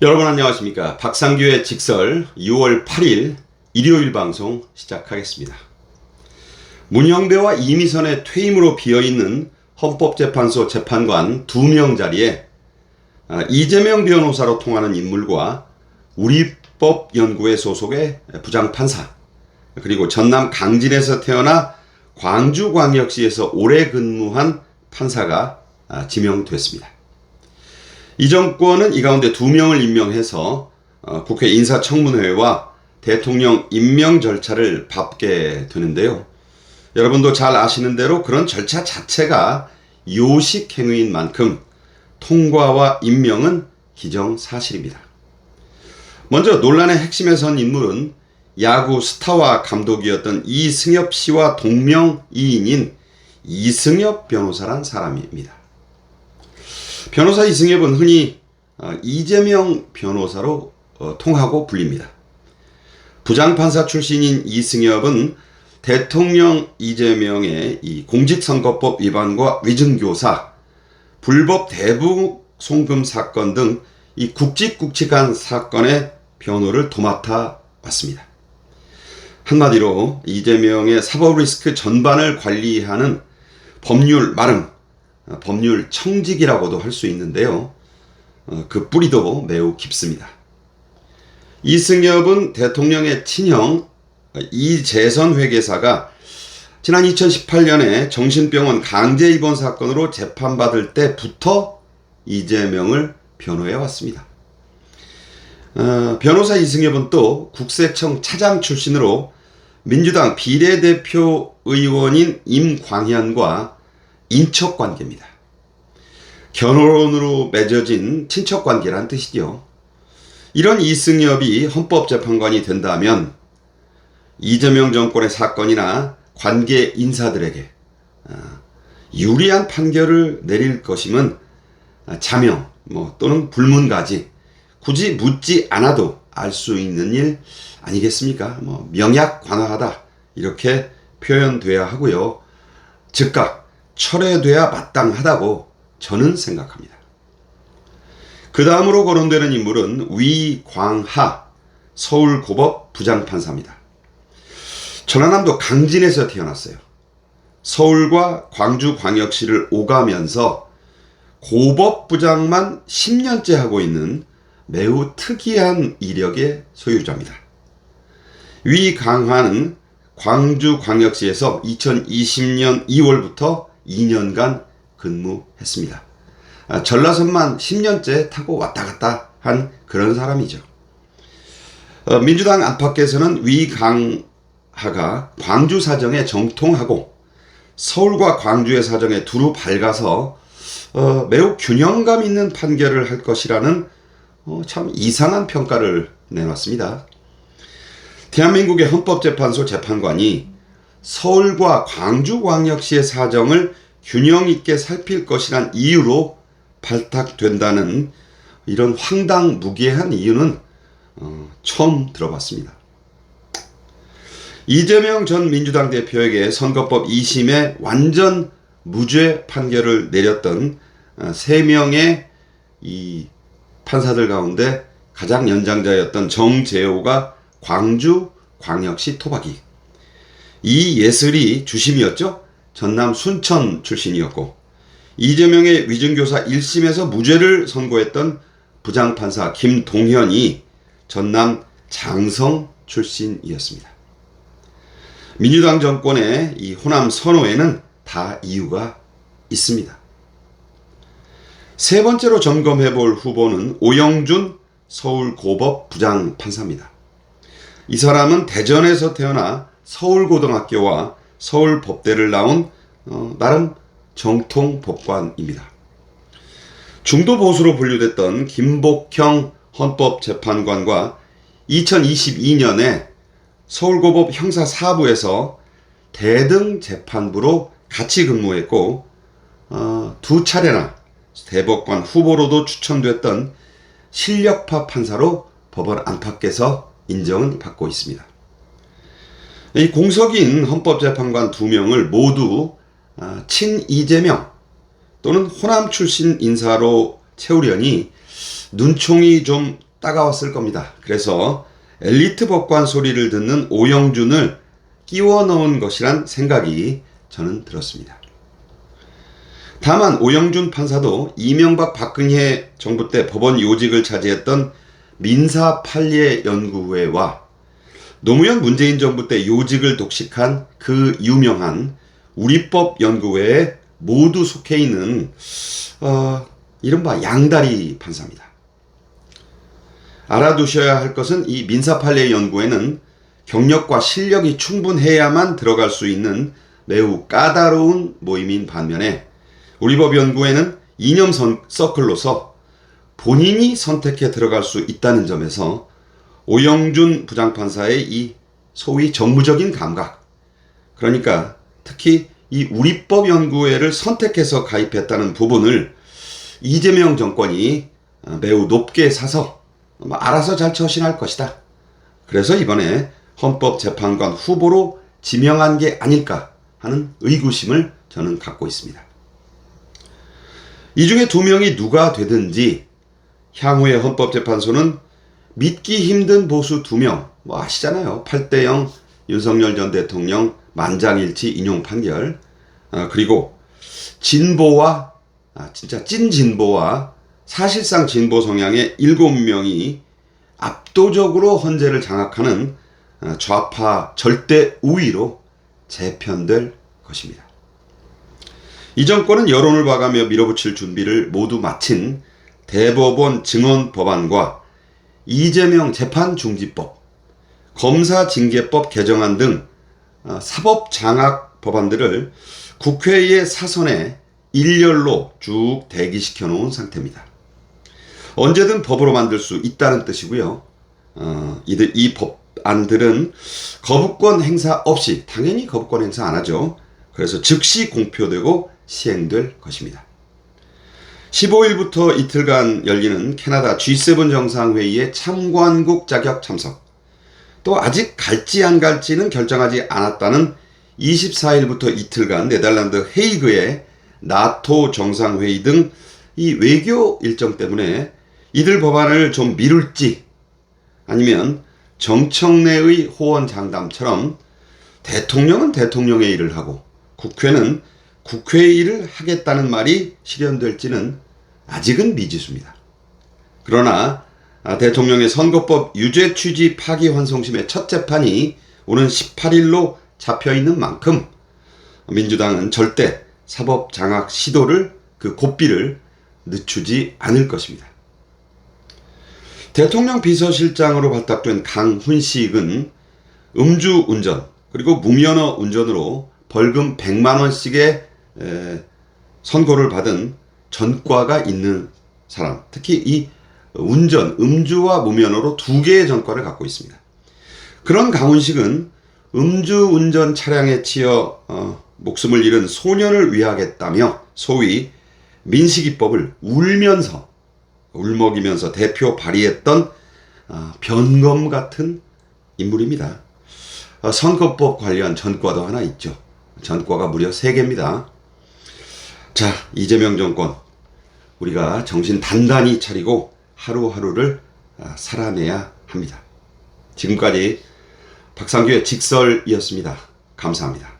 여러분 안녕하십니까. 박상규의 직설 6월 8일 일요일 방송 시작하겠습니다. 문영배와 이미선의 퇴임으로 비어있는 헌법재판소 재판관 2명 자리에 아, 이재명 변호사로 통하는 인물과 우리법연구회 소속의 부장판사 그리고 전남 강진에서 태어나 광주광역시에서 오래 근무한 판사가 아, 지명됐습니다. 이 정권은 이 가운데 두 명을 임명해서 어, 국회 인사청문회와 대통령 임명 절차를 밟게 되는데요. 여러분도 잘 아시는 대로 그런 절차 자체가 요식 행위인 만큼 통과와 임명은 기정사실입니다. 먼저 논란의 핵심에 선 인물은 야구 스타와 감독이었던 이승엽 씨와 동명이인인 이승엽 변호사란 사람입니다. 변호사 이승엽은 흔히 어, 이재명 변호사로 어, 통하고 불립니다. 부장판사 출신인 이승엽은 대통령 이재명의 이 공직선거법 위반과 위증교사, 불법 대북 송금 사건 등 이 굵직굵직한 사건의 변호를 도맡아 왔습니다. 한마디로 이재명의 사법 리스크 전반을 관리하는 법률 마름, 어, 법률 청직이라고도 할 수 있는데요. 어, 그 뿌리도 매우 깊습니다. 이승엽은 대통령의 친형 어, 이재선 회계사가 지난 2018년에 정신병원 강제 입원 사건으로 재판받을 때부터 이재명을 변호해 왔습니다. 어, 변호사 이승엽은 또 국세청 차장 출신으로 민주당 비례대표 의원인 임광현과 인척 관계입니다. 결혼으로 맺어진 친척 관계란 뜻이죠. 이런 이승엽이 헌법재판관이 된다면 이재명 정권의 사건이나 관계 인사들에게 아, 유리한 판결을 내릴 것임은 자명 뭐 또는 불문가지 굳이 묻지 않아도 알 수 있는 일 아니겠습니까? 뭐 명약 관화하다 이렇게 표현돼야 하고요. 즉각 철회돼야 마땅하다고 저는 생각합니다. 그 다음으로 거론되는 인물은 위광하 서울고법 부장판사입니다. 전라남도 강진에서 태어났어요. 서울과 광주광역시를 오가면서 고법 부장만 10년째 하고 있는 매우 특이한 이력의 소유자입니다. 위강하는 광주광역시에서 2020년 2월부터 2년간 근무했습니다. 아, 전라선만 10년째 타고 왔다 갔다 한 그런 사람이죠. 어, 민주당 안팎에서는 위강하가 광주 사정에 정통하고 서울과 광주의 사정에 두루 밝아서 어, 매우 균형감 있는 판결을 할 것이라는 어, 참 이상한 평가를 내놨습니다. 대한민국의 헌법재판소 재판관이 서울과 광주광역시의 사정을 균형 있게 살필 것이란 이유로 발탁된다는 이런 황당무계한 이유는 어, 처음 들어봤습니다. 이재명 전 민주당 대표에게 선거법 2심에 완전 무죄 판결을 내렸던 어, 세 명의 이 판사들 가운데 가장 연장자였던 정재호가 광주 광역시 토박이 이 예슬이 주심이었죠. 전남 순천 출신이었고 이재명의 위증교사 1심에서 무죄를 선고했던 부장판사 김동현이 전남 장성 출신이었습니다. 민주당 정권의 이 호남 선호에는 다 이유가 있습니다. 세 번째로 점검해 볼 후보는 오영준 서울고법 부장판사입니다. 이 사람은 대전에서 태어나 서울고등학교와 서울법대를 나온 어, 나름 정통 법관입니다. 중도 보수로 분류됐던 김복형 헌법재판관과 2022년에 서울고법 형사 4부에서 대등 재판부로 같이 근무했고 어, 두 차례나 대법관 후보로도 추천됐던 실력파 판사로 법원 안팎에서 인정은 받고 있습니다. 이 공석인 헌법재판관 두 명을 모두 아, 친 이재명 또는 호남 출신 인사로 채우려니 눈총이 좀 따가웠을 겁니다. 그래서 엘리트 법관 소리를 듣는 오영준을 끼워 넣은 것이란 생각이 저는 들었습니다. 다만 오영준 판사도 이명박 박근혜 정부 때 법원 요직을 차지했던 민사 판례 연구회와 노무현 문재인 정부 때 요직을 독식한 그 유명한 우리법 연구회에 모두 속해 있는 어, 이른바 양다리 판사입니다. 알아두셔야 할 것은 이 민사판례 연구에는 경력과 실력이 충분해야만 들어갈 수 있는 매우 까다로운 모임인 반면에 우리법 연구에는 이념 선- 서클로서 본인이 선택해 들어갈 수 있다는 점에서 오영준 부장판사의 이 소위 정무적인 감각 그러니까 특히 이 우리법 연구회를 선택해서 가입했다는 부분을 이재명 정권이 매우 높게 사서 뭐 알아서 잘 처신할 것이다. 그래서 이번에 헌법재판관 후보로 지명한 게 아닐까 하는 의구심을 저는 갖고 있습니다. 이 중에 두 명이 누가 되든지 향후의 헌법재판소는 믿기 힘든 보수 두 명, 뭐 아시잖아요. 8대0 윤석열 전 대통령 만장일치 인용 판결, 아, 그리고 진보와, 아, 진짜 찐 진보와 사실상 진보 성향의 일곱 명이 압도적으로 헌재를 장악하는 아, 좌파 절대 우위로 재편될 것입니다. 이 정권은 여론을 봐가며 밀어붙일 준비를 모두 마친 대법원 증언 법안과 이재명 재판 중지법, 검사 징계법 개정안 등 어, 사법 장악 법안들을 국회의 사선에 일렬로 쭉 대기시켜 놓은 상태입니다. 언제든 법으로 만들 수 있다는 뜻이고요. 어, 이들 이 법안들은 거부권 행사 없이 당연히 거부권 행사 안 하죠. 그래서 즉시 공표되고 시행될 것입니다. 15일부터 이틀간 열리는 캐나다 G7 정상회의에 참관국 자격 참석. 또 아직 갈지 안 갈지는 결정하지 않았다는 24일부터 이틀간 네덜란드 헤이그의 나토 정상회의 등 이 외교 일정 때문에 이들 법안을 좀 미룰지 아니면 정청래의 호언 장담처럼 대통령은 대통령의 일을 하고 국회는 국회의 일을 하겠다는 말이 실현될지는 아직은 미지수입니다. 그러나 아, 대통령의 선거법 유죄 취지 파기 환송심의 첫 재판이 오는 18일로 잡혀 있는 만큼 민주당은 절대 사법 장악 시도를 그 고삐를 늦추지 않을 것입니다. 대통령 비서실장으로 발탁된 강훈식은 음주 운전 그리고 무면허 운전으로 벌금 100만 원씩의 에, 선고를 받은 전과가 있는 사람, 특히 이 운전, 음주와 무면허로 두 개의 전과를 갖고 있습니다. 그런 강훈식은 음주 운전 차량에 치여 어, 목숨을 잃은 소년을 위하겠다며 소위 민식이법을 울면서 울먹이면서 대표 발의했던 어, 변검 같은 인물입니다. 어, 선거법 관련 전과도 하나 있죠. 전과가 무려 3개입니다. 자, 이재명 정권. 우리가 정신 단단히 차리고 하루하루를 아, 살아내야 합니다. 지금까지 박상규의 직설이었습니다. 감사합니다.